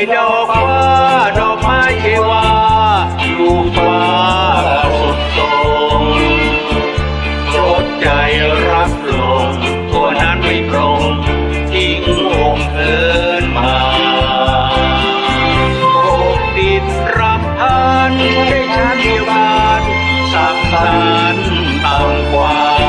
ยดอกว่าดอกไม้เทวาลูกฟ้าสุดตรงจดใจรับลงตัวนั้นไม่ตรงทิ้งวงเคินมาโอกดิดรับพันได้ชั้นเดียวกันสักสันต่างกว่า